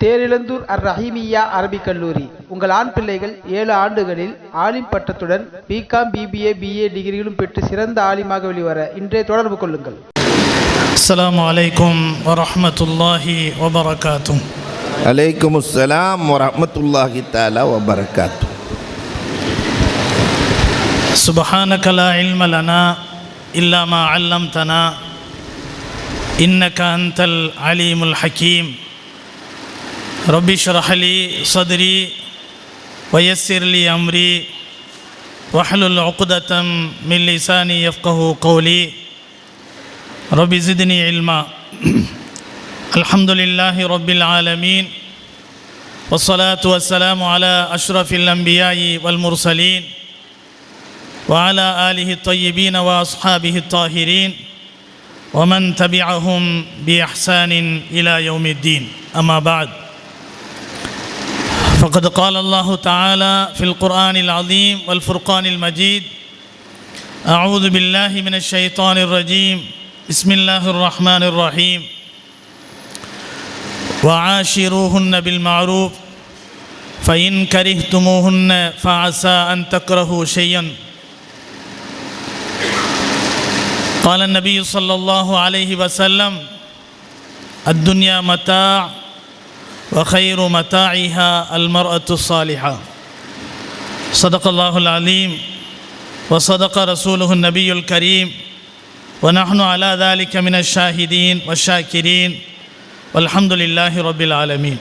தேரிழந்தூர் அர் ரஹீமியா அரபிக் கல்லூரி உங்கள் ஆண் பிள்ளைகள் ஏழு ஆண்டுகளில் ஆலிம் பட்டத்துடன் பிகாம் பிபிஏ பிஏ டிகிரிகளும் பெற்று சிறந்த ஆலிமாக வெளிவர இன்றே தொடர்பு கொள்ளுங்கள் السلام عليكم ورحمة الله وبركاته عليكم السلام ورحمة الله تعالى وبركاته سبحانك لا علم لنا إلا ما علمتنا إنك أنت العليم الحكيم ربي اشرح لي صدري ويسر لي أمري واحلل عقدة من لساني يفقه قولي. ربي زدني علما. الحمد لله رب العالمين والصلاة والسلام على أشرف الأنبياء والمرسلين وعلى آله الطيبين وأصحابه الطاهرين ومن تبعهم بإحسان إلى يوم الدين. أما بعد فقد قال الله تعالى في القرآن العظيم والفرقان المجيد أعوذ بالله من الشيطان الرجيم بسم الله الرحمن الرحيم. وعاشروهن بالمعروف فإن كرهتموهن فعسى أن تكرهوا شيئا. قال النبي صلى الله عليه وسلم الدنيا متاع وخير متاعها المرأة الصالحة صدق الله العليم وصدق رسوله النبي الكريم ونحن على ذلك من الشاهدين والشاكرين والحمد لله رب العالمين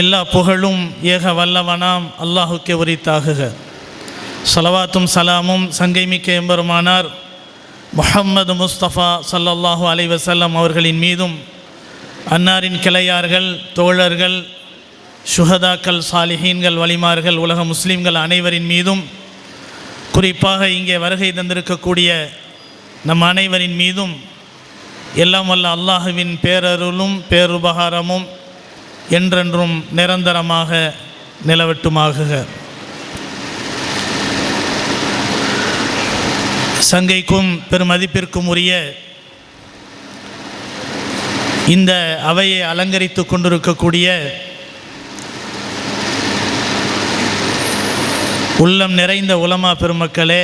எல்லா புகழும் ஏக வல்லவனாம் அல்லாஹுக்கே உரித்தாகுக சலவாத்தும் சலாமும் சங்கைமிக்க எம்பெருமானார் முஹம்மது முஸ்தபா சல்லல்லாஹு அலைவசல்லம் அவர்களின் மீதும் அன்னாரின் கிளையார்கள் தோழர்கள் சுஹதாக்கள் சாலிஹீன்கள் வலிமார்கள் உலக முஸ்லீம்கள் அனைவரின் மீதும் குறிப்பாக இங்கே வருகை தந்திருக்கக்கூடிய நம் அனைவரின் மீதும் எல்லாம் வல்ல அல்லாஹுவின் பேரருளும் பேருபகாரமும் என்றென்றும் நிரந்தரமாக நிலவட்டுமாகுக. சங்கைக்கும் பெருமதிப்பிற்கும் உரிய இந்த அவையை அலங்கரித்து கொண்டிருக்கக்கூடிய உள்ளம் நிறைந்த உலமா பெருமக்களே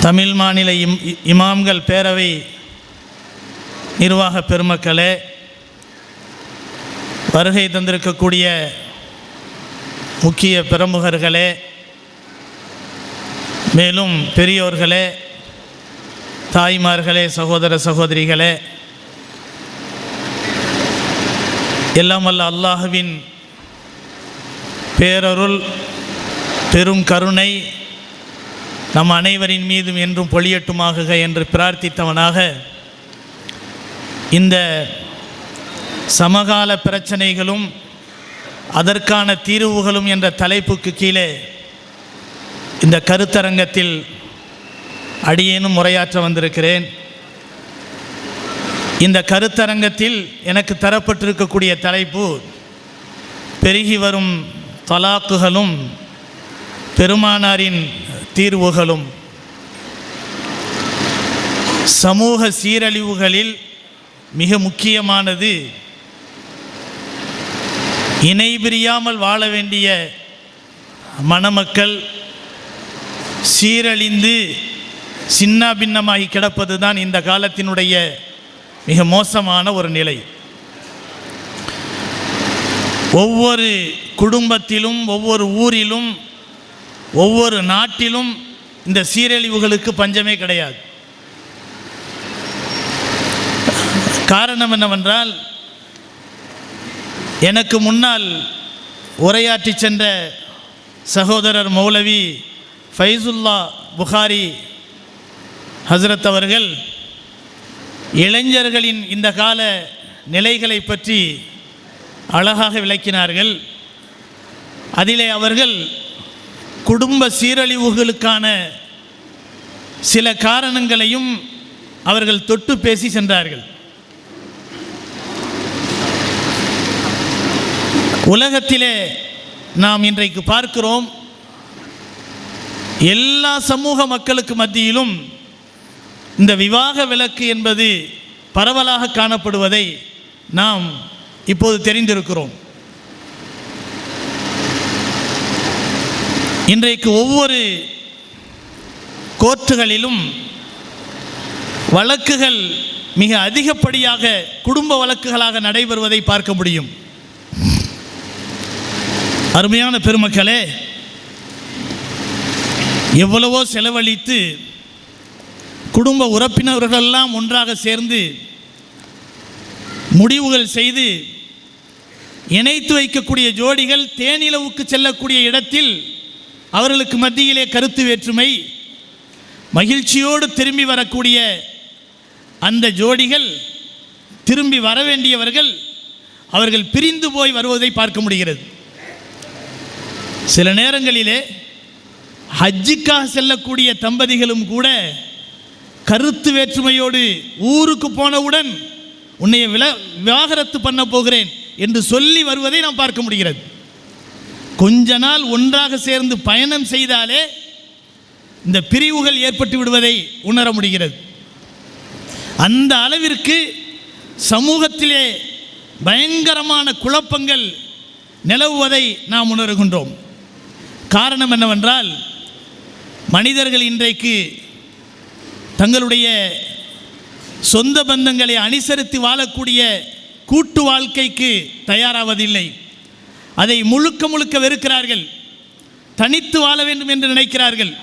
தமிழ் மாநில இம் இமாம்கள் பேரவை நிர்வாக பெருமக்களே வருகை தந்திருக்கக்கூடிய முக்கிய பிரமுகர்களே மேலும் பெரியோர்களே தாய்மார்களே சகோதர சகோதரிகளே எல்லாம் வல்ல அல்லாஹுவின் பேரருள் பெரும் கருணை நம் அனைவரின் மீதும் என்றும் பொழியட்டுமாகுக என்று பிரார்த்தித்தவனாக இந்த சமகால பிரச்சனைகளும் அதற்கான தீர்வுகளும் என்ற தலைப்புக்கு கீழே இந்த கருத்தரங்கத்தில் அடியேனும் உரையாற்ற வந்திருக்கிறேன். இந்த கருத்தரங்கத்தில் எனக்கு தரப்பட்டிருக்கக்கூடிய தலைப்பு பெருகி வரும் தலாக்குகளும் பெருமானாரின் தீர்வுகளும். சமூக சீரழிவுகளில் மிக முக்கியமானது இணை பிரியாமல் வாழ வேண்டிய மணமக்கள் சீரழிந்து சின்ன பின்னமாகி கிடப்பது தான் இந்த காலத்தினுடைய மிக மோசமான ஒரு நிலை. ஒவ்வொரு குடும்பத்திலும் ஒவ்வொரு ஊரிலும் ஒவ்வொரு நாட்டிலும் இந்த சீரழிவுகளுக்கு பஞ்சமே கிடையாது. காரணம் என்னவென்றால் எனக்கு முன்னால் உரையாற்றி சென்ற சகோதரர் மௌலவி ஃபைசுல்லா புகாரி ஹசரத் அவர்கள் இளைஞர்களின் இந்த கால நிலைகளை பற்றி அழகாக விளக்கினார்கள். அதிலே அவர்கள் குடும்ப சீரழிவுகளுக்கான சில காரணங்களையும் அவர்கள் தொட்டு பேசி சென்றார்கள். உலகத்திலே நாம் இன்றைக்கு பார்க்கிறோம். எல்லா சமூக மக்களுக்கு மத்தியிலும் இந்த விவாக விலக்கு என்பது பரவலாக காணப்படுவதை நாம் இப்போது தெரிந்திருக்கிறோம். இன்றைக்கு ஒவ்வொரு கோர்ட்டுகளிலும் வழக்குகள் மிக அதிகப்படியாக குடும்ப வழக்குகளாக நடைபெறுவதை பார்க்க முடியும். அருமையான பெருமக்களே எவ்வளவோ செலவழித்து குடும்ப உறுப்பினர்களெல்லாம் ஒன்றாக சேர்ந்து முடிவுகள் செய்து இணைத்து வைக்கக்கூடிய ஜோடிகள் தேனிலவுக்கு செல்லக்கூடிய இடத்தில் அவர்களுக்கு மத்தியிலே கருத்து வேற்றுமை மகிழ்ச்சியோடு திரும்பி வரக்கூடிய அந்த ஜோடிகள் திரும்பி வர வேண்டியவர்கள் அவர்கள் பிரிந்து போய் வருவதை பார்க்க முடிகிறது. சில நேரங்களிலே ஹஜ்ஜிக்காக செல்லக்கூடிய தம்பதிகளும் கூட கருத்து வேற்றுமையோடு ஊருக்கு போனவுடன் உன்னைய வில விவாகரத்து பண்ண போகிறேன் என்று சொல்லி வருவதை நாம் பார்க்க முடிகிறது. கொஞ்ச நாள் ஒன்றாக சேர்ந்து பயணம் செய்தாலே இந்த பிரிவுகள் ஏற்பட்டு விடுவதை உணர முடிகிறது. அந்த அளவிற்கு சமூகத்திலே பயங்கரமான குழப்பங்கள் நிலவுவதை நாம் உணர்கின்றோம். காரணம் என்னவென்றால் மனிதர்கள் இன்றைக்கு தங்களுடைய சொந்த பந்தங்களை அனுசரித்து வாழக்கூடிய கூட்டு வாழ்க்கைக்கு தயாராவதில்லை. அதை முழுக்க முழுக்க வெறுக்கிறார்கள். தனித்து வாழ வேண்டும் என்று நினைக்கிறார்கள்.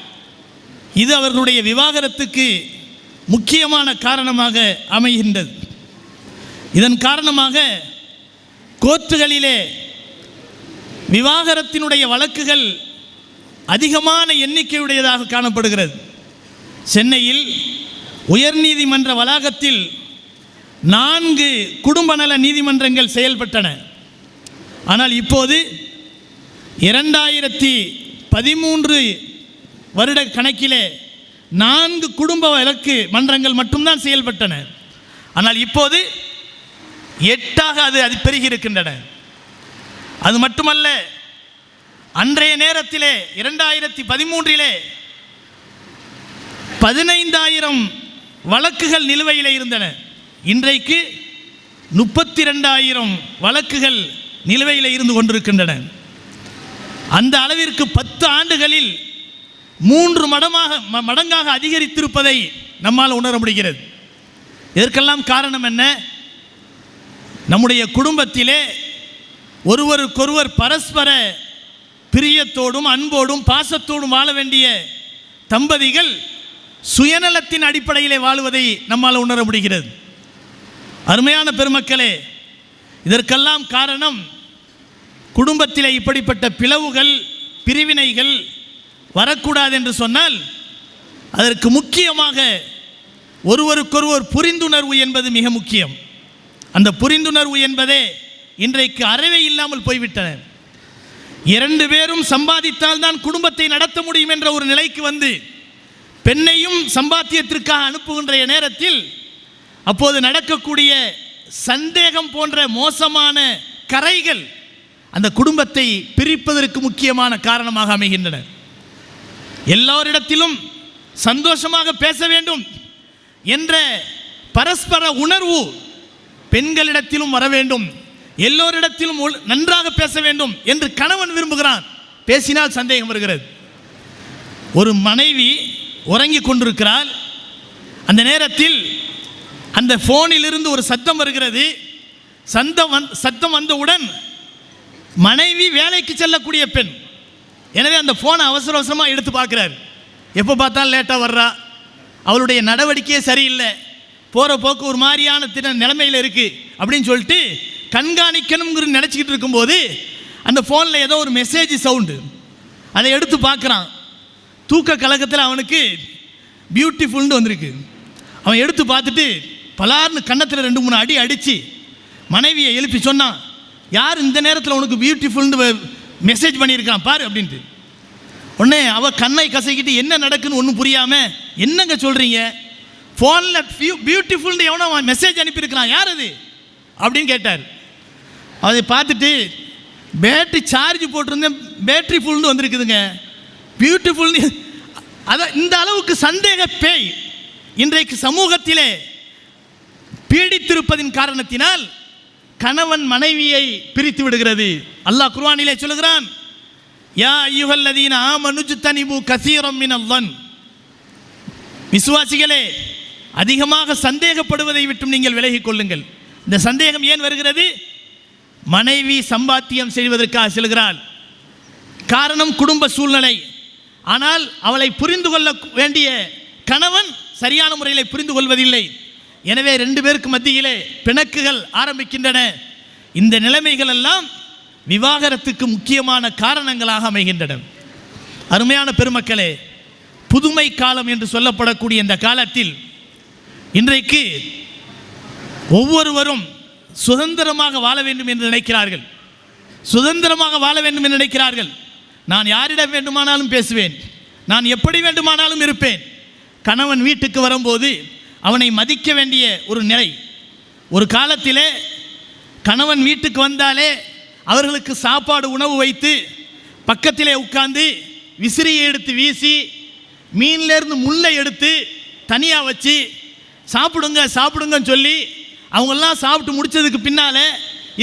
இது அவர்களுடைய விவாகரத்துக்கு முக்கியமான காரணமாக அமைகின்றது. இதன் காரணமாக கோர்ட்டுகளிலே விவாகரத்தினுடைய வழக்குகள் அதிகமான எண்ணிக்கையுடையதாக காணப்படுகிறது. சென்னையில் உயர்நீதிமன்ற வளாகத்தில் நான்கு குடும்ப நல நீதிமன்றங்கள் செயல்பட்டன. ஆனால் இப்போது இரண்டாயிரத்தி பதிமூன்று வருட கணக்கிலே நான்கு குடும்ப வழக்கு மன்றங்கள் மட்டும்தான் செயல்பட்டன. ஆனால் இப்போது எட்டாக அது அது பெருகி இருக்கின்றன. அது மட்டுமல்ல அன்றைய நேரத்திலே இரண்டாயிரத்தி பதிமூன்றிலே பதினைந்தாயிரம் வழக்குகள் நிலுவையில் இருந்தன. இன்றைக்கு முப்பத்தி ரெண்டாயிரம் வழக்குகள் நிலுவையில் இருந்து கொண்டிருக்கின்றன. அந்த அளவிற்கு பத்து ஆண்டுகளில் மூன்று மடமாக ம- மடங்காக அதிகரித்திருப்பதை நம்மால் உணர முடிகிறது. இதற்கெல்லாம் காரணம் என்ன? நம்முடைய குடும்பத்திலே ஒருவருக்கொருவர் பரஸ்பர பிரியத்தோடும் அன்போடும் பாசத்தோடும் வாழ வேண்டிய தம்பதிகள் சுயநலத்தின் அடிப்படையிலே வாழ்வதை நம்மால் உணர முடிகிறது. அருமையான பெருமக்களே இதற்கெல்லாம் காரணம் குடும்பத்திலே இப்படிப்பட்ட பிளவுகள் பிரிவினைகள் வரக்கூடாது என்று சொன்னால் அதற்கு முக்கியமாக ஒருவருக்கொருவர் புரிந்துணர்வு என்பது மிக முக்கியம். அந்த புரிந்துணர்வு என்பதே இன்றைக்கு அறவே இல்லாமல் போய்விட்டன. இரண்டு பேரும் சம்பாதித்தால் தான் குடும்பத்தை நடத்த முடியும் என்ற ஒரு நிலைக்கு வந்து பெண்ணையும் சம்பாத்தியத்திற்காக அனுப்புகின்ற நேரத்தில் அப்போது நடக்கக்கூடிய சந்தேகம் போன்ற மோசமான கரைகள் அந்த குடும்பத்தை பிரிப்பதற்கு முக்கியமான காரணமாக அமைகின்றன. எல்லோரிடத்திலும் சந்தோஷமாக பேச வேண்டும் என்ற பரஸ்பர உணர்வு பெண்களிடத்திலும் வர வேண்டும். எல்லோரிடத்திலும் ஒழு- நன்றாக பேச வேண்டும் என்று கணவன் விரும்புகிறான். பேசினால் சந்தேகம் வருகிறது. ஒரு மனைவி உறங்கிக் கொண்டிருக்கிறாள். அந்த நேரத்தில் அந்த ஃபோனிலிருந்து ஒரு சத்தம் வருகிறது. சந்தம் வந் சத்தம் வந்தவுடன் மனைவி வேலைக்கு செல்லக்கூடிய பெண். எனவே அந்த ஃபோனை அவசர அவசரமாக எடுத்து பார்க்குறார். எப்போ பார்த்தாலும் லேட்டாக வர்றா. அவளுடைய நடவடிக்கையே சரியில்லை. போகிற போக்கு ஒரு மாதிரியான தின நிலைமையில் இருக்குது அப்படின்னு சொல்லிட்டு கண்காணிக்கணுங்கிற நினச்சிக்கிட்டு இருக்கும்போது அந்த ஃபோனில் ஏதோ ஒரு மெசேஜ் சவுண்டு அதை எடுத்து பார்க்குறான். தூக்க கலக்கத்தில் அவனுக்கு பியூட்டிஃபுல்னு வந்திருக்கு. அவன் எடுத்து பார்த்துட்டு பலார்னு கன்னத்தில் ரெண்டு மூணு அடி அடித்து மனைவியை எழுப்பி சொன்னான் யார் இந்த நேரத்தில் உனக்கு பியூட்டிஃபுல்னு மெசேஜ் பண்ணியிருக்கான்? பாரு அப்படின்ட்டு. உடனே அவள் கண்ணை கசக்கிட்டு என்ன நடக்குன்னு ஒன்றும் புரியாமல் என்னங்க சொல்கிறீங்க ஃபோனில் பியூட்டிஃபுல்னு எவனோ மெசேஜ் அனுப்பியிருக்கிறான். யார் அது? அப்படின்னு கேட்டார். அதை பார்த்துட்டு பேட்டரி சார்ஜ் போட்டிருந்தேன் பேட்டரி ஃபுல்னு வந்திருக்குதுங்க. பியூட்டிஃபுல்னு அதான் இந்த அளவுக்கு சந்தேக பேய் இன்றைக்கு சமூகத்திலே பீடித்திருப்பதின் காரணத்தினால் கணவன் மனைவியை பிரித்து விடுகிறது. அல்லாஹ் குர்வானிலே சொல்லுகிறான் யா ஐயுகல்லதீன ஆமனுஜ் தனிபு கசீரம் மினல்லன் விசுவாசிகளே அதிகமாக சந்தேகப்படுவதை விட்டும் நீங்கள் விலகிக் கொள்ளுங்கள். இந்த சந்தேகம் ஏன் வருகிறது? மனைவி சம்பாத்தியம் செய்வதற்காக செல்கிறாள். காரணம் குடும்ப சூழ்நிலை. ஆனால் அவளை புரிந்து கொள்ள வேண்டிய கணவன் சரியான முறையில் புரிந்து கொள்வதில்லை. எனவே ரெண்டு பேருக்கு மத்தியிலே பிணக்குகள் ஆரம்பிக்கின்றன. இந்த நிலைமைகள் எல்லாம் விவாகரத்துக்கு முக்கியமான காரணங்களாக அமைகின்றன. அருமையான பெருமக்களே புதுமை காலம் என்று சொல்லப்படக்கூடிய இந்த காலத்தில் இன்றைக்கு ஒவ்வொருவரும் சுதந்திரமாக வாழ வேண்டும் என்று நினைக்கிறார்கள். சுதந்திரமாக வாழ வேண்டும் என்று நினைக்கிறார்கள். நான் யாரிடம் வேண்டுமானாலும் பேசுவேன். நான் எப்படி வேண்டுமானாலும் இருப்பேன். கணவன் வீட்டுக்கு வரும்போது அவனை மதிக்க வேண்டிய ஒரு நிலை. ஒரு காலத்திலே கணவன் வீட்டுக்கு வந்தாலே அவர்களுக்கு சாப்பாடு உணவு வைத்து பக்கத்திலே உட்கார்ந்து விசிறியை எடுத்து வீசி மீன்லேருந்து முள்ளை எடுத்து தனியாக வச்சு சாப்பிடுங்க சாப்பிடுங்கன்னு சொல்லி அவங்கெல்லாம் சாப்பிட்டு முடிச்சதுக்கு பின்னால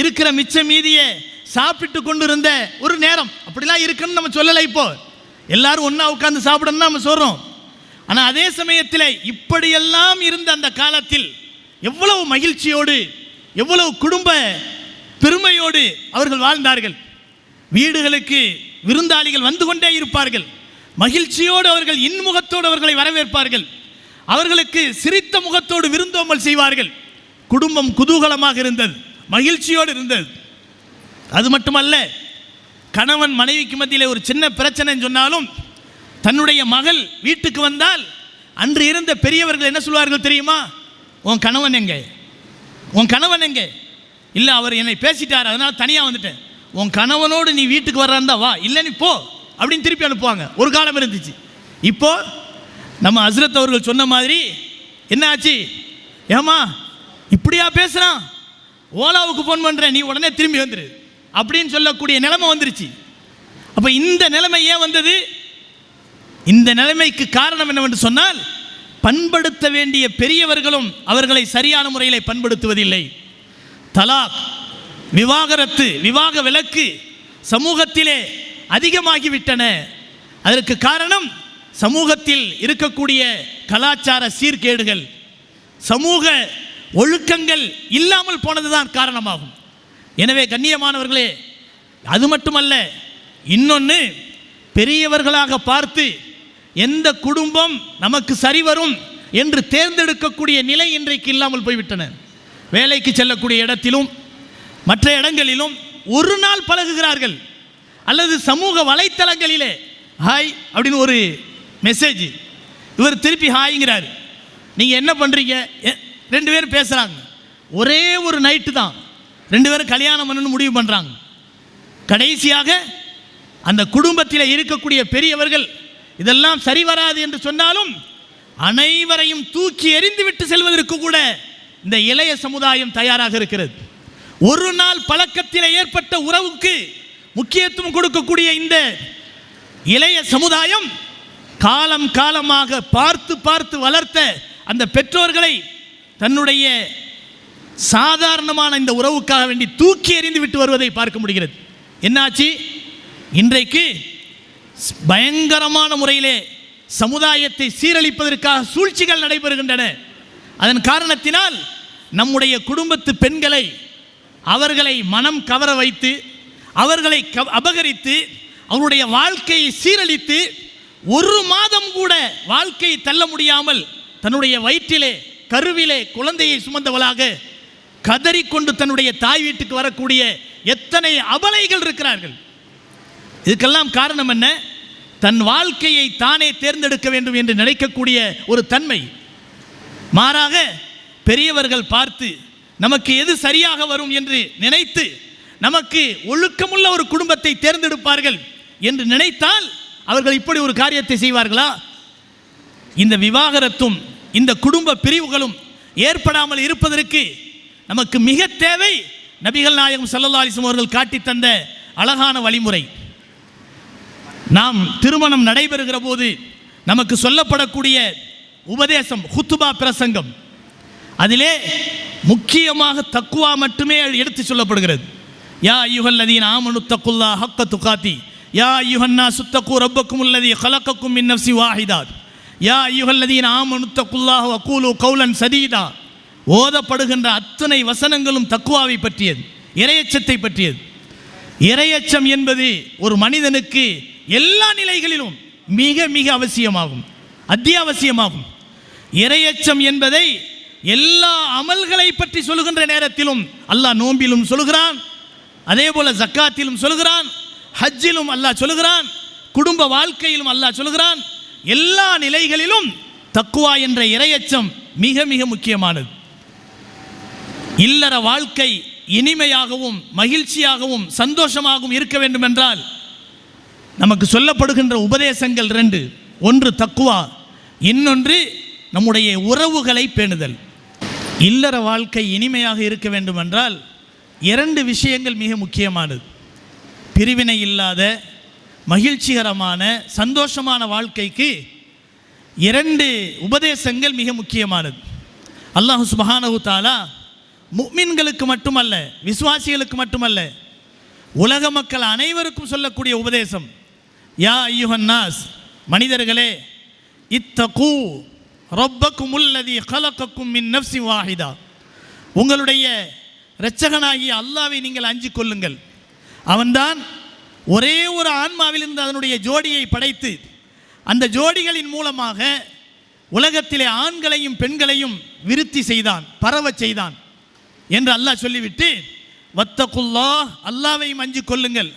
இருக்கிற மிச்ச மீதியை சாப்பிட்டு கொண்டு இருந்த ஒரு நேரம். அப்படிலாம் இருக்குன்னு நம்ம சொல்லலை இப்போ. எல்லாரும் ஒன்றா உட்காந்து சாப்பிடணும்னு நம்ம சொல்கிறோம் ஆனால் அதே சமயத்தில் இப்படியெல்லாம் இருந்த அந்த காலத்தில் எவ்வளவு மகிழ்ச்சியோடு எவ்வளவு குடும்ப பெருமையோடு அவர்கள் வாழ்ந்தார்கள். வீடுகளுக்கு விருந்தாளிகள் வந்து கொண்டே இருப்பார்கள். மகிழ்ச்சியோடு அவர்கள் இன்முகத்தோடு அவர்களை வரவேற்பார்கள். அவர்களுக்கு சிரித்த முகத்தோடு விருந்தோம்பல் செய்வார்கள். குடும்பம் குதூகலமாக இருந்தது. மகிழ்ச்சியோடு இருந்தது. அது மட்டுமல்ல கணவன் மனைவிக்கு மத்தியில் ஒரு சின்ன பிரச்சனைன்னு சொன்னாலும் தன்னுடைய மகள் வீட்டுக்கு வந்தால் அன்று இருந்த பெரியவர்கள் என்ன சொல்வார்கள் தெரியுமா? உன் கணவன் எங்கே? உன் கணவன் எங்கே? இல்லை அவர் என்னை பேசிட்டார் அதனால் தனியாக வந்துட்டேன். உன் கணவனோடு நீ வீட்டுக்கு வர்றாருந்தா வா இல்லை நீ போ அப்படின்னு திருப்பி அனுப்புவாங்க. ஒரு காலம் இருந்துச்சு. இப்போ நம்ம ஹஸ்ரத் அவர்கள் சொன்ன மாதிரி என்ன ஆச்சு? ஏமா இப்படியா பேசுகிறான் ஓலாவுக்கு ஃபோன் பண்ணுறேன் நீ உடனே திரும்பி வந்துரு. அப்படின்னு சொல்லக்கூடிய நிலைமை வந்துருச்சு. அப்போ இந்த நிலைமை ஏன் வந்தது? இந்த நிலைமைக்கு காரணம் என்னவென்று சொன்னால் பண்படுத்த வேண்டிய பெரியவர்களும் அவர்களை சரியான முறையில் பண்படுத்துவதில்லை. தலாக் விவாகரத்து விவாக விலக்கு சமூகத்திலே அதிகமாகிவிட்டன. அதற்கு காரணம் சமூகத்தில் இருக்கக்கூடிய கலாச்சார சீர்கேடுகள். சமூக ஒழுக்கங்கள் இல்லாமல் போனதுதான் காரணமாகும். எனவே கண்ணியமானவர்களே அது மட்டுமல்ல இன்னொன்று பெரியவர்களாக பார்த்து எந்த குடும்பம் நமக்கு சரி வரும் என்று தேர்ந்தெடுக்கக்கூடிய நிலை இன்றைக்கு இல்லாமல் போய்விட்டன. வேலைக்கு செல்லக்கூடிய இடத்திலும் மற்ற இடங்களிலும் ஒரு நாள் பழகுகிறார்கள். அல்லது சமூக வலைத்தளங்களிலே ஹாய் அப்படின்னு ஒரு மெசேஜ் இவர் திருப்பி ஹாய்ங்கிறார் நீங்கள் என்ன பண்ணுறீங்க ரெண்டு பேரும் பேசுகிறாங்க ஒரே ஒரு நைட்டு தான். ரெண்டு பேரும் கல்யாணம் பண்ணணும்னு முடிவு பண்ணுறாங்க கடைசியாக அந்த குடும்பத்தில் இருக்கக்கூடிய பெரியவர்கள் இதெல்லாம் சரி வராது என்று சொன்னாலும் அனைவரையும் தூக்கி எறிந்து விட்டு செல்வதற்கு கூட இந்த இளைய சமுதாயம் தயாராக இருக்கிறது. ஒரு நாள் பழக்கத்தில் ஏற்பட்ட உறவுக்கு முக்கியத்துவம் கொடுக்கக்கூடிய இந்த இளைய சமுதாயம் காலம் காலமாக பார்த்து பார்த்து வளர்த்த அந்த பெற்றோர்களை தன்னுடைய சாதாரணமான இந்த உறவுக்காக வேண்டி தூக்கி எறிந்து விட்டு வருவதை பார்க்க முடிகிறது. என்னாச்சு? இன்றைக்கு பயங்கரமான முறையிலே சமுதாயத்தை சீரழிப்பதற்காக சூழ்ச்சிகள் நடைபெறுகின்றன. அதன் காரணத்தினால் நம்முடைய குடும்பத்து பெண்களை அவர்களை மனம் கவர வைத்து அவர்களை அபகரித்து அவருடைய வாழ்க்கையை சீரழித்து ஒரு மாதம் கூட வாழ்க்கையை தள்ள முடியாமல் தன்னுடைய வயிற்றிலே கருவிலே குழந்தையை சுமந்தவளாக கதறிக்கொண்டு தன்னுடைய தாய் வீட்டுக்கு வரக்கூடிய எத்தனை அபலைகள் இருக்கிறார்கள். இதுக்கெல்லாம் காரணம் என்ன? தன் வாழ்க்கையை தானே தேர்ந்தெடுக்க வேண்டும் என்று நினைக்கக்கூடிய ஒரு தன்மை. மாறாக பெரியவர்கள் பார்த்து நமக்கு எது சரியாக வரும் என்று நினைத்து நமக்கு ஒழுக்கமுள்ள ஒரு குடும்பத்தை தேர்ந்தெடுப்பார்கள் என்று நினைத்தால் அவர்கள் இப்படி ஒரு காரியத்தை செய்வார்களா? இந்த விவாகரத்தும் இந்த குடும்ப பிரிவுகளும் ஏற்படாமல் இருப்பதற்கு நமக்கு மிக தேவை நபிகள் நாயகம் ஸல்லல்லாஹு அலைஹி அவர்கள் காட்டித் தந்த அழகான வழிமுறை. நாம் திருமணம் நடைபெறுகிற போது நமக்கு சொல்லப்படக்கூடிய உபதேசம் ஹுத்துபா பிரசங்கம். அதிலே முக்கியமாக தக்குவா மட்டுமே எடுத்து சொல்லப்படுகிறது. யா ஐயுஹல்லதீன் ஆமனு தக்குல்லா ஹக்க துகாத்தி. யா யுஹன்னா சுத்தக்கு ரப்பக்கும் உள்ளதி கலக்கக்கும் மின் நஃப்சி வாஹிதாத். யா ஐயுகல்லதீன் ஆமனு தக்குல்லாஹ் வக்கூலு கௌலன் சதீதா. ஓதப்படுகின்ற அத்தனை வசனங்களும் தக்குவாவை பற்றியது இரையச்சத்தை பற்றியது. இரையச்சம் என்பது ஒரு மனிதனுக்கு எல்லா நிலைகளிலும் மிக மிக அவசியமாகும் அத்தியாவசியமாகும். இரையச்சம் என்பதை எல்லா அமல்களை பற்றி சொல்லுகின்ற நேரத்திலும் அல்லாஹ் நோம்பிலும் சொல்லுகிறான் அதே போல ஜக்காத்திலும் சொல்லுகிறான் ஹஜ்ஜிலும் அல்லாஹ் சொல்லுகிறான் குடும்ப வாழ்க்கையிலும் அல்லாஹ் சொல்லுகிறான் எல்லா நிலைகளிலும் தக்குவா என்ற இரையச்சம் மிக மிக முக்கியமானது. இல்லற வாழ்க்கை இனிமையாகவும் மகிழ்ச்சியாகவும் சந்தோஷமாகவும் இருக்க வேண்டும் என்றால் நமக்கு சொல்லப்படுகின்ற உபதேசங்கள் ரெண்டு. ஒன்று தக்குவா. இன்னொன்று நம்முடைய உறவுகளை பேணுதல். இல்லற வாழ்க்கை இனிமையாக இருக்க வேண்டும் என்றால் இரண்டு விஷயங்கள் மிக முக்கியமானது. பிரிவினை இல்லாத மகிழ்ச்சிகரமான சந்தோஷமான வாழ்க்கைக்கு இரண்டு உபதேசங்கள் மிக முக்கியமானது. அல்லாஹு சுபஹானஹு தாலா முக்மின்களுக்கு மட்டுமல்ல விசுவாசிகளுக்கு மட்டுமல்ல உலக மக்கள் அனைவருக்கும் சொல்லக்கூடிய உபதேசம். யா ஐயுஹன்னாஸ் மனிதர்களே இத்தகு ரொப்பக்கும் உள்ளதி கலக்கக்கும் மின் நப்சி வாஹிதா. உங்களுடைய இரட்சகனாகிய அல்லாவை நீங்கள் அஞ்சு கொள்ளுங்கள். அவன்தான் ஒரே ஒரு ஆன்மாவிலிருந்து அதனுடைய ஜோடியை படைத்து அந்த ஜோடிகளின் மூலமாக உலகத்திலே ஆண்களையும் பெண்களையும் விருத்தி செய்தான் பரவச் செய்தான் என்று அல்லாஹ் சொல்லிவிட்டு வத்தகுல்லா அல்லாவையும் அஞ்சு கொள்ளுங்கள்.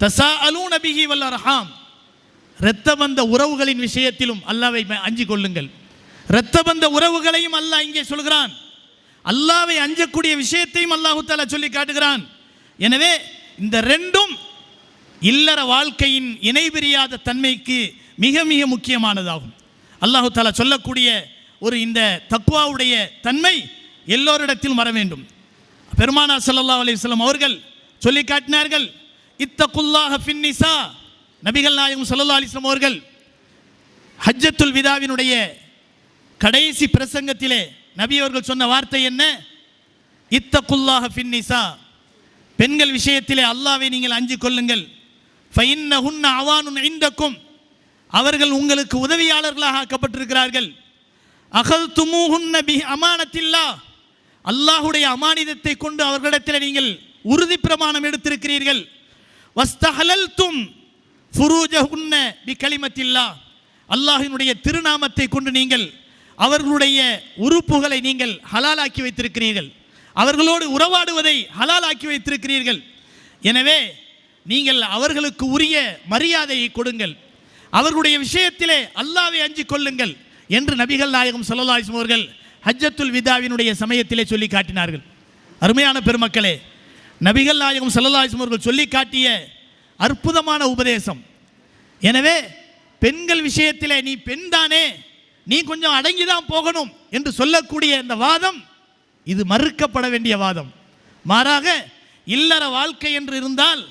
தசா அலூ நபிஹி வல்ல ரஹாம் இரத்த பந்த உறவுகளின் விஷயத்திலும் அல்லாவை அஞ்சு கொள்ளுங்கள். இரத்த பந்த உறவுகளையும் அல்லாஹ் இங்கே சொல்கிறான். அல்லாவை அஞ்சக்கூடிய விஷயத்தையும் அல்லாஹு தாலா சொல்லி காட்டுகிறான். எனவே இந்த ரெண்டும் இல்லற வாழ்க்கையின் இணைபிரியாத தன்மைக்கு மிக மிக முக்கியமானதாகும். அல்லாஹு தாலா சொல்லக்கூடிய ஒரு இந்த தக்குவாவுடைய தன்மை எல்லோரிடத்திலும் வர வேண்டும். பெருமானார் சல்லா அலிஸ்லாம் அவர்கள் சொல்லி காட்டினார்கள் இத்தகுல்லாஹ ஃபின்னிசா நபிகள் நாயகம் சல்லா அலிஸ்லாம் அவர்கள் ஹஜ்ஜத்துல் விதாவினுடைய கடைசி பிரசங்கத்திலே நபி அவர்கள் சொன்ன வார்த்தை என்ன? இத்தகுல்லாஹ ஃபின்னிசா பெண்கள் விஷயத்திலே அல்லாவை நீங்கள் அஞ்சு கொள்ளுங்கள். ஃபைன்னஹுன்ன அவானுன் இந்தக்கும் அவர்கள் உங்களுக்கு உதவியாளர்களாக ஆக்கப்பட்டிருக்கிறார்கள். அகல் துமுஹுன்ன பி அமானத்தில்லா. அல்லாஹுடைய அமானிதத்தை கொண்டு அவர்களிடத்தில் நீங்கள் உறுதி பிரமாணம் எடுத்திருக்கிறீர்கள். வஸ்தஹலல்தும் ஃபுரூஜஹுன்ன பி களிமத்தில்லா அல்லாஹினுடைய திருநாமத்தை கொண்டு நீங்கள் அவர்களுடைய உறுப்புகளை நீங்கள் ஹலாலாக்கி வைத்திருக்கிறீர்கள். அவர்களோடு உறவாடுவதை ஹலாலாக்கி வைத்திருக்கிறீர்கள். எனவே நீங்கள் அவர்களுக்கு உரிய மரியாதையை கொடுங்கள். அவர்களுடைய விஷயத்திலே அல்லாவை அஞ்சு கொள்ளுங்கள் என்று நபிகள் நாயகம் சொல்லலாயிசம் அவர்கள் ஹஜ்ஜத்துல் விதாவினுடைய சமயத்திலே சொல்லி காட்டினார்கள். அருமையான பெருமக்களே நபிகள் நாயகம் ஸல்லல்லாஹு அவர்கள் சொல்லி காட்டிய அற்புதமான உபதேசம். எனவே பெண்கள் விஷயத்திலே நீ பெண்தானே நீ கொஞ்சம் அடங்கி தான் போகணும் என்று சொல்லக்கூடிய இந்த வாதம் இது மறுக்கப்பட வேண்டிய வாதம். மாறாக இல்லற வாழ்க்கை என்று இருந்தால்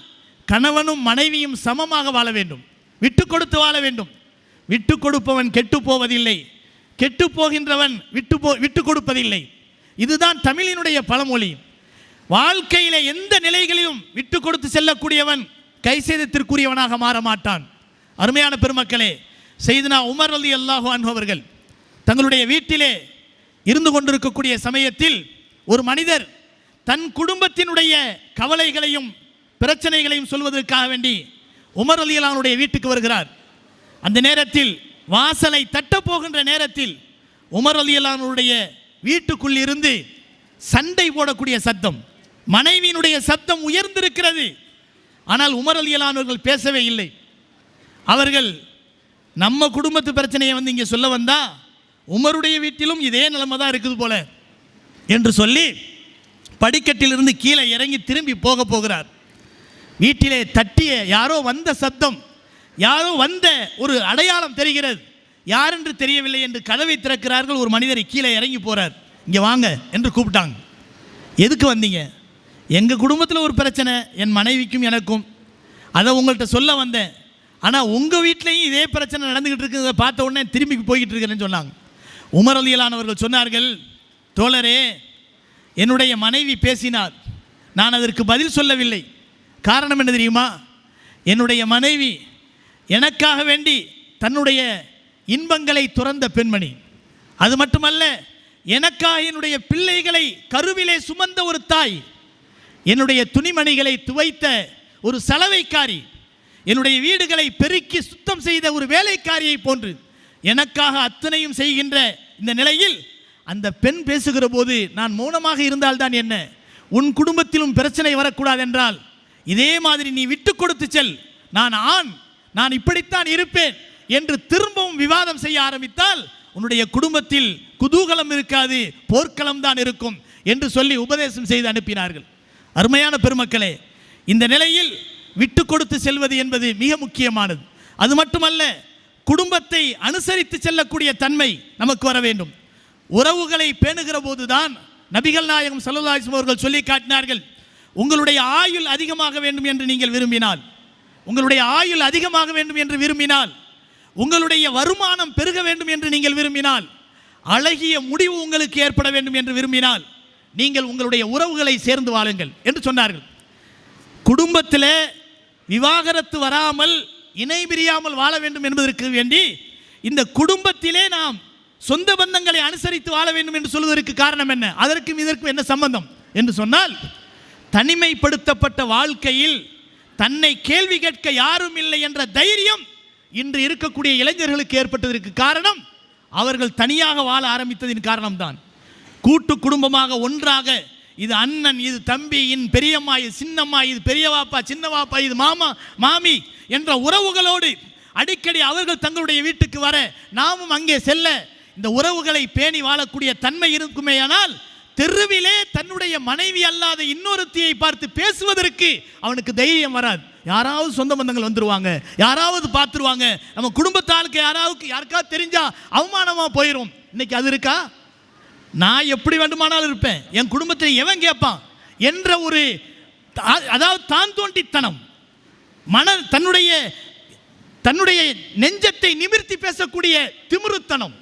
கணவனும் மனைவியும் சமமாக வாழ வேண்டும். விட்டு கொடுத்து வாழ வேண்டும். விட்டு கொடுப்பவன் கெட்டு போவதில்லை. கெட்டு போகின்றவன் விட்டு போ விட்டு கொடுப்பதில்லை. இதுதான் தமிழினுடைய பழமொழி. வாழ்க்கையில எந்த நிலைகளிலும் விட்டு கொடுத்து செல்லக்கூடியவன் கைசேதத்திற்குரியவனாக மாற மாட்டான். அருமையான பெருமக்களே செய்தனா உமர் அலி அல்லாஹு அன்பவர்கள் தங்களுடைய வீட்டிலே இருந்து கொண்டிருக்கக்கூடிய சமயத்தில் ஒரு மனிதர் தன் குடும்பத்தினுடைய கவலைகளையும் பிரச்சனைகளையும் சொல்வதற்காக வேண்டி உமர் அலியலானுடைய வீட்டுக்கு வருகிறார். அந்த நேரத்தில் வாசலை தட்டப்போகின்ற நேரத்தில் உமர் அலியலானுடைய வீட்டுக்குள் இருந்து சண்டை போடக்கூடிய சத்தம் மனைவியினுடைய சத்தம் உயர்ந்திருக்கிறது. ஆனால் உமர் அலியலானவர்கள் பேசவே இல்லை. அவர்கள் நம்ம குடும்பத்து பிரச்சனையை வந்து இங்கே சொல்ல வந்தா உமருடைய வீட்டிலும் இதே நிலைமை தான் இருக்குது போல என்று சொல்லி படிக்கட்டிலிருந்து கீழே இறங்கி திரும்பி போக போகிறார். வீட்டிலே தட்டிய யாரோ வந்த சத்தம் யாரோ வந்த ஒரு அடையாளம் தெரிகிறது. யார் என்று தெரியவில்லை என்று கதவை திறக்கிறார்கள் ஒரு மனிதரை கீழே இறங்கி போகிறார் இங்கே வாங்க என்று கூப்பிட்டாங்க. எதுக்கு வந்தீங்க? எங்கள் குடும்பத்தில் ஒரு பிரச்சனை என் மனைவிக்கும் எனக்கும். அதை உங்கள்கிட்ட சொல்ல வந்தேன். ஆனால் உங்கள் வீட்லேயும் இதே பிரச்சனை நடந்துக்கிட்டு இருக்கிறத பார்த்த உடனே திரும்பி போய்கிட்டு இருக்கிறேன்னு சொன்னாங்க. உமர் அலியலானவர்கள் சொன்னார்கள் தோழரே என்னுடைய மனைவி பேசினார். நான் அதற்கு பதில் சொல்லவில்லை. காரணம் என்ன தெரியுமா? என்னுடைய மனைவி எனக்காக வேண்டி தன்னுடைய இன்பங்களை துறந்த பெண்மணி. அது மட்டுமல்ல எனக்காக என்னுடைய பிள்ளைகளை கருவிலே சுமந்த ஒரு தாய் என்னுடைய துணிமணிகளை துவைத்த ஒரு சலவைக்காரி என்னுடைய வீடுகளை பெருக்கி சுத்தம் செய்த ஒரு வேலைக்காரியை போன்று எனக்காக அத்தனையும் செய்கின்ற இந்த நிலையில் அந்த பெண் பேசுகிற போது நான் மௌனமாக இருந்தால்தான் என்ன? உன் குடும்பத்திலும் பிரச்சனை வரக்கூடாது என்றால் இதே மாதிரி நீ விட்டு கொடுத்து செல். நான் ஆண் நான் இப்படித்தான் இருப்பேன் என்று திரும்பவும் விவாதம் செய்ய ஆரம்பித்தால் உன்னுடைய குடும்பத்தில் குதூகலம் இருக்காது போர்க்களம் தான் இருக்கும் என்று சொல்லி உபதேசம் செய்து அனுப்பினார்கள். அருமையான பெருமக்களே இந்த நிலையில் விட்டு கொடுத்து செல்வது என்பது மிக முக்கியமானது. அது மட்டுமல்ல குடும்பத்தை அனுசரித்து செல்லக்கூடிய தன்மை நமக்கு வர வேண்டும். உறவுகளை பேணுகிற போதுதான் நபிகள் நாயகம் சல்லல்லாஹு அவர்கள் சொல்லி காட்டினார்கள் உங்களுடைய ஆயுள் அதிகமாக வேண்டும் என்று நீங்கள் விரும்பினால் உங்களுடைய ஆயுள் அதிகமாக வேண்டும் என்று விரும்பினால் உங்களுடைய வருமானம் பெருக வேண்டும் என்று நீங்கள் விரும்பினால் அழகிய முடிவு உங்களுக்கு ஏற்பட வேண்டும் என்று விரும்பினால் நீங்கள் உங்களுடைய உறவுகளை சேர்ந்து வாழுங்கள் என்று சொன்னார்கள். குடும்பத்தில் விவாகரத்து வராமல் இணை பிரியாமல் வாழ வேண்டும் என்பதற்கு வேண்டி இந்த குடும்பத்திலே நாம் சொந்த பந்தங்களை அனுசரித்து வாழ வேண்டும் என்று சொல்வதற்கு காரணம் என்ன? அதற்கும் இதற்கும் என்ன சம்பந்தம்? என்று சொன்னால் தனிமைப்படுத்தப்பட்ட வாழ்க்கையில் தன்னை கேள்வி கேட்க யாரும் இல்லை என்ற தைரியம் இன்று இருக்கக்கூடிய இளைஞர்களுக்கு ஏற்பட்டதற்கு காரணம் அவர்கள் தனியாக வாழ ஆரம்பித்ததின் காரணம்தான். கூட்டு குடும்பமாக ஒன்றாக இது அண்ணன் இது தம்பி இன் பெரியம்மா இது சின்னம்மா இது பெரியவாப்பா சின்னவாப்பா இது மாமா மாமி என்ற உறவுகளோடு அடிக்கடி அவர்கள் தங்களுடைய வீட்டுக்கு வர நாமும் அங்கே செல்ல இந்த உறவுகளை பேணி வாழக்கூடிய தன்மை இருக்குமேயானால் தெருவிலே தன்னுடைய மனைவி அல்லாத இன்னொருத்தியை பார்த்து பேசுவதற்கு அவனுக்கு தைரியம் வராது. யாராவது சொந்த பந்தங்கள் வந்துருவாங்க. யாராவது பார்த்துருவாங்க. நம்ம குடும்பத்தாளுக்கு யாராவது யாருக்காவது தெரிஞ்சா அவமானமாக போயிடும் இன்னைக்கு அது இருக்கா? நான் எப்படி வேண்டுமானாலும் இருப்பேன். என் குடும்பத்தை எவன் கேட்பான்? என்ற ஒரு தா- அதாவது தான் தோண்டித்தனம். மன தன்னுடைய தன்னுடைய நெஞ்சத்தை நிமிர்த்தி பேசக்கூடிய திமிருத்தனம்.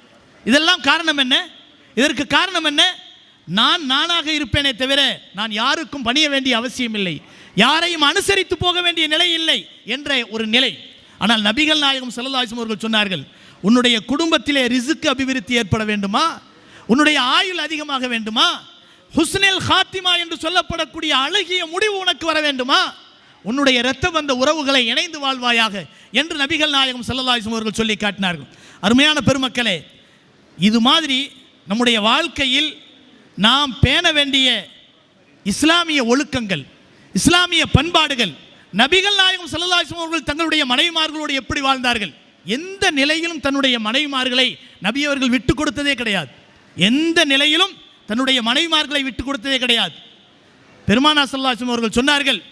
இதெல்லாம் காரணம் என்ன? இதற்கு காரணம் என்ன? நான் நானாக இருப்பேனே தவிர நான் யாருக்கும் பணிய வேண்டிய அவசியம் இல்லை. யாரையும் அனுசரித்து போக வேண்டிய நிலை இல்லை என்ற ஒரு நிலை. ஆனால் நபிகள் நாயகம் செல்லதாசம் அவர்கள் சொன்னார்கள் உன்னுடைய குடும்பத்திலே ரிசுக்கு அபிவிருத்தி ஏற்பட வேண்டுமா? உன்னுடைய ஆயுள் அதிகமாக வேண்டுமா? ஹுஸ்னில் ஹாத்திமா என்று சொல்லப்படக்கூடிய அழகிய முடிவு உனக்கு வர வேண்டுமா? உன்னுடைய இரத்த வந்த உறவுகளை இணைந்து வாழ்வாயாக என்று நபிகள் நாயகம் செல்லதாசம் அவர்கள் சொல்லி காட்டினார்கள். அருமையான பெருமக்களே இது மாதிரி நம்முடைய வாழ்க்கையில் நாம் பேண வேண்டிய இஸ்லாமிய ஒழுக்கங்கள் இஸ்லாமிய பண்பாடுகள் நபிகள் நாயகம் ஸல்லல்லாஹு அவர்கள் தங்களுடைய மனைவிமார்களோடு எப்படி வாழ்ந்தார்கள்? எந்த நிலையிலும் தன்னுடைய மனைவிமார்களை நபி அவர்கள் விட்டு கொடுத்ததே கிடையாது. எந்த நிலையிலும் தன்னுடைய மனைவிமார்களை விட்டு கொடுத்ததே கிடையாது. பெருமானா செல்லாசம் அவர்கள் சொன்னார்கள்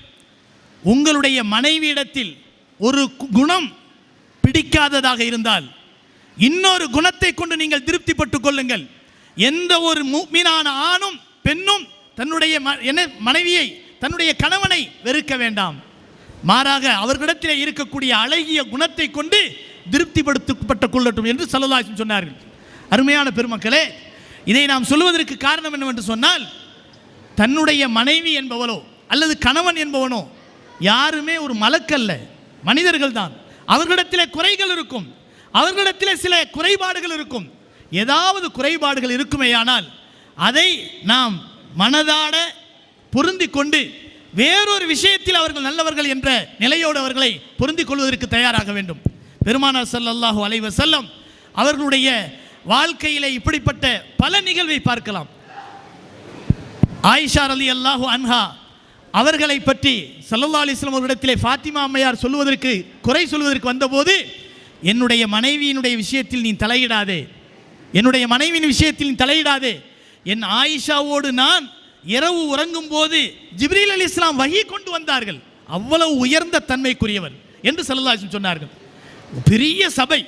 உங்களுடைய மனைவியிடத்தில் ஒரு கு- குணம் பிடிக்காததாக இருந்தால் இன்னொரு குணத்தை கொண்டு நீங்கள் திருப்திப்பட்டுக் கொள்ளுங்கள். எந்த ஒரு மீனான ஆணும் பெண்ணும் தன்னுடைய ம- என்ன- மனைவியை தன்னுடைய கணவனை வெறுக்க வேண்டாம். மாறாக அவர்களிடத்தில் இருக்கக்கூடிய அழகிய குணத்தை கொண்டு திருப்திப்படுத்தப்பட்டுக் கொள்ளட்டும் என்று சல்லல்லாஹு சொன்னார்கள். அருமையான பெருமக்களே இதை நாம் சொல்வதற்கு காரணம் என்னவென்று சொன்னால் தன்னுடைய மனைவி என்பவளோ அல்லது கணவன் என்பவனோ யாருமே ஒரு மலக்கல்ல. மனிதர்கள் தான் அவர்களிடத்தில் குறைகள் இருக்கும். அவர்களிடத்தில் சில குறைபாடுகள் இருக்கும். ஏதாவது குறைபாடுகள் இருக்குமேயானால் அதை நாம் மனதாட பொருந்தி கொண்டு வேறொரு விஷயத்தில் அவர்கள் நல்லவர்கள் என்ற நிலையோடு அவர்களை பொருந்தி கொள்வதற்கு தயாராக வேண்டும். பெருமானார் ஸல்லல்லாஹு அலைவ செல்லம் அவர்களுடைய வாழ்க்கையிலே இப்படிப்பட்ட பல நிகழ்வை பார்க்கலாம். ஆயிஷா அலி அல்லாஹு அன்ஹா அவர்களை பற்றி சல்லல்லா அலிஸ்லாம் அவரிடத்திலே ஃபாத்திமா அம்மையார் சொல்லுவதற்கு குறை சொல்வதற்கு வந்தபோது என்னுடைய மனைவியினுடைய விஷயத்தில் நீ தலையிடாதே. என்னுடைய மனைவியின் விஷயத்தில் தலையிடாதே. என் ஆயிஷாவோடு நான் இரவு உறங்கும் போது ஜிப்ரீல் அலி இஸ்லாம் வகி கொண்டு வந்தார்கள். அவ்வளவு உயர்ந்த தன்மைக்குரியவர் என்று சல்லல்லா சொன்னார்கள். பெரிய சபை.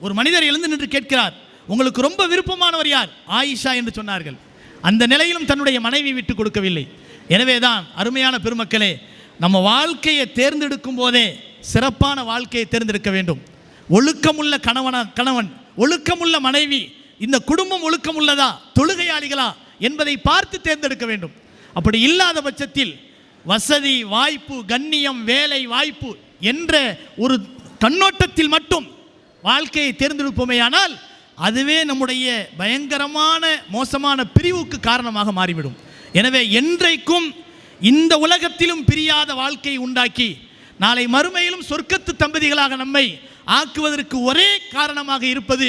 ஒரு மனிதர் எழுந்து நின்று கேட்கிறார் உங்களுக்கு ரொம்ப விருப்பமானவர் யார்? ஆயிஷா என்று சொன்னார்கள். அந்த நிலையிலும் தன்னுடைய மனைவி விட்டு கொடுக்கவில்லை. எனவேதான் அருமையான பெருமக்களே நம்ம வாழ்க்கையை தேர்ந்தெடுக்கும் போதே சிறப்பான வாழ்க்கையை தேர்ந்தெடுக்க வேண்டும். ஒழுக்கமுள்ள கணவன கணவன் ஒழுக்கமுள்ள மனைவி இந்த குடும்பம் ஒழுக்கம் உள்ளதா? தொழுகையாளிகளா? என்பதை பார்த்து தேர்ந்தெடுக்க வேண்டும். அப்படி இல்லாத பட்சத்தில் வசதி வாய்ப்பு கண்ணியம் வேலை வாய்ப்பு என்ற ஒரு கண்ணோட்டத்தில் மட்டும் வாழ்க்கையை தேர்ந்தெடுப்போமேயானால் அதுவே நம்முடைய பயங்கரமான மோசமான பிரிவுக்கு காரணமாக மாறிவிடும். எனவே என்றைக்கும் இந்த உலகத்திலும் பிரியாத வாழ்க்கையை உண்டாக்கி நாளை மறுமையிலும் சொர்க்கத்து தம்பதிகளாக நம்மை ஆக்குவதற்கு ஒரே காரணமாக இருப்பது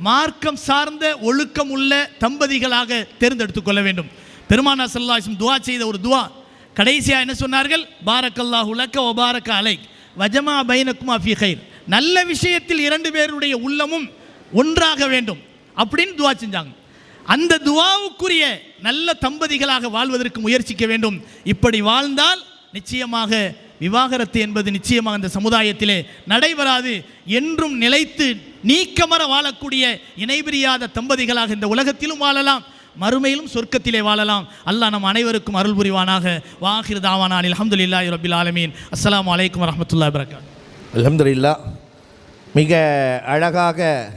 மார்க்கம் சார்ந்த ஒழுக்கம் உள்ள தம்பதிகளாக தேர்ந்தெடுத்துக் கொள்ள வேண்டும். பெருமானா சல்லாஹம் துவா செய்த ஒரு துவா. கடைசியாக என்ன சொன்னார்கள்? பாரக்கல்லாஹு லக்க ஒபாரக்க அலை வஜமா பைனக்குமா ஃபி ஹைர் நல்ல விஷயத்தில் இரண்டு பேருடைய உள்ளமும் ஒன்றாக வேண்டும் அப்படின்னு துவா செஞ்சாங்க. அந்த துவாவுக்குரிய நல்ல தம்பதிகளாக வாழ்வதற்கு முயற்சிக்க வேண்டும். இப்படி வாழ்ந்தால் நிச்சயமாக விவாகரத்து என்பது நிச்சயமாக இந்த சமுதாயத்திலே நடைபெறாது என்றும் நிலைத்து நீக்கமர வாழக்கூடிய இணைபிரியாத தம்பதிகளாக இந்த உலகத்திலும் வாழலாம். மறுமையிலும் சொர்க்கத்திலே வாழலாம். அல்லாஹ் நம் அனைவருக்கும் அருள் புரிவானாக. வாஹிர் தாவானான் அல்ஹம்துலில்லாஹி ரபில் ஆலமீன். அஸ்ஸலாமு அலைக்கும் வரஹ்மத்துல்லாஹி வபரகாத்துஹு அல்ஹம்துலில்லா மிக அழகாக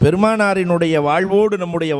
பெருமானாரினுடைய வாழ்வோடு நம்முடைய